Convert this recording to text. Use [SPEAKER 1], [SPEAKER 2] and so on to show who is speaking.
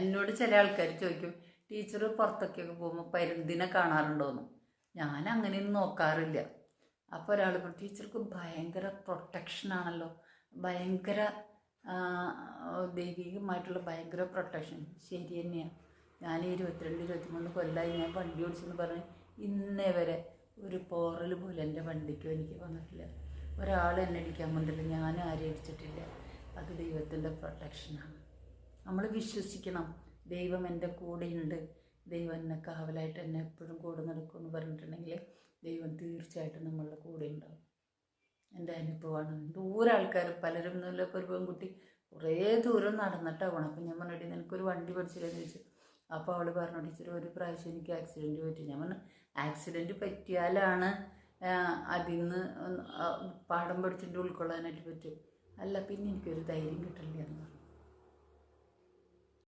[SPEAKER 1] എന്നോട് ചില ആൾക്കാർ ചോദിക്കും ടീച്ചർ പുറത്തൊക്കെയൊക്കെ പോകുമ്പോൾ പരുന്തിനെ കാണാറുണ്ടോയെന്ന് ഞാൻ അങ്ങനെയൊന്നും നോക്കാറില്ല. അപ്പോൾ ഒരാൾ ടീച്ചർക്ക് ഭയങ്കര പ്രൊട്ടക്ഷനാണല്ലോ ഭയങ്കര ദൈവികമായിട്ടുള്ള ഭയങ്കര പ്രൊട്ടക്ഷൻ ശരി തന്നെയാണ് ഞാൻ ഇരുപത്തിരണ്ട് ഇരുപത്തിമൂന്ന് കൊല്ലമായി ഞാൻ വണ്ടി ഓടിച്ചെന്ന് പറഞ്ഞ് ഇന്നേ വരെ ഒരു പോറൽ പോലും എന്റെ വണ്ടിക്കും എനിക്ക് വന്നിട്ടില്ല. ഒരാൾ എന്നെ അടിക്കാൻ വന്നിട്ടില്ല. ഞാൻ ആരും അടിച്ചിട്ടില്ല അത് ദൈവത്തിന്റെ പ്രൊട്ടക്ഷനാണ് നമ്മൾ വിശ്വസിക്കണം. ദൈവം എന്റെ കൂടെയുണ്ട്. ദൈവം എന്നെ കാവലായിട്ട് എന്നെ എപ്പോഴും കൂടെ നടക്കുമെന്ന് പറഞ്ഞിട്ടുണ്ടെങ്കിൽ ദൈവം തീർച്ചയായിട്ടും നമ്മളുടെ കൂടെ ഉണ്ടാവും. എന്റെ അനുഭവമാണ്. ദൂരെ ആൾക്കാർ പലരും നല്ല ഒരു പെൺകുട്ടി കുറേ ദൂരം നടന്നിട്ടാവണം അപ്പം ഞാൻ പറഞ്ഞിട്ട് നിനക്കൊരു വണ്ടി പഠിച്ചില്ലെന്ന് ചോദിച്ചു. അപ്പോൾ അവൾ പറഞ്ഞു ടീച്ചർ ഒരു പ്രാവശ്യം എനിക്ക് ആക്സിഡന്റ് പറ്റി. ഞാൻ പറഞ്ഞു ആക്സിഡന്റ് പറ്റിയാലാണ് അതിൽ നിന്ന് പാഠം പഠിച്ചിട്ട് ഉൾക്കൊള്ളാനായിട്ട് പറ്റും. അല്ല പിന്നെ എനിക്കൊരു ധൈര്യം കിട്ടില്ല എന്ന് പറഞ്ഞു.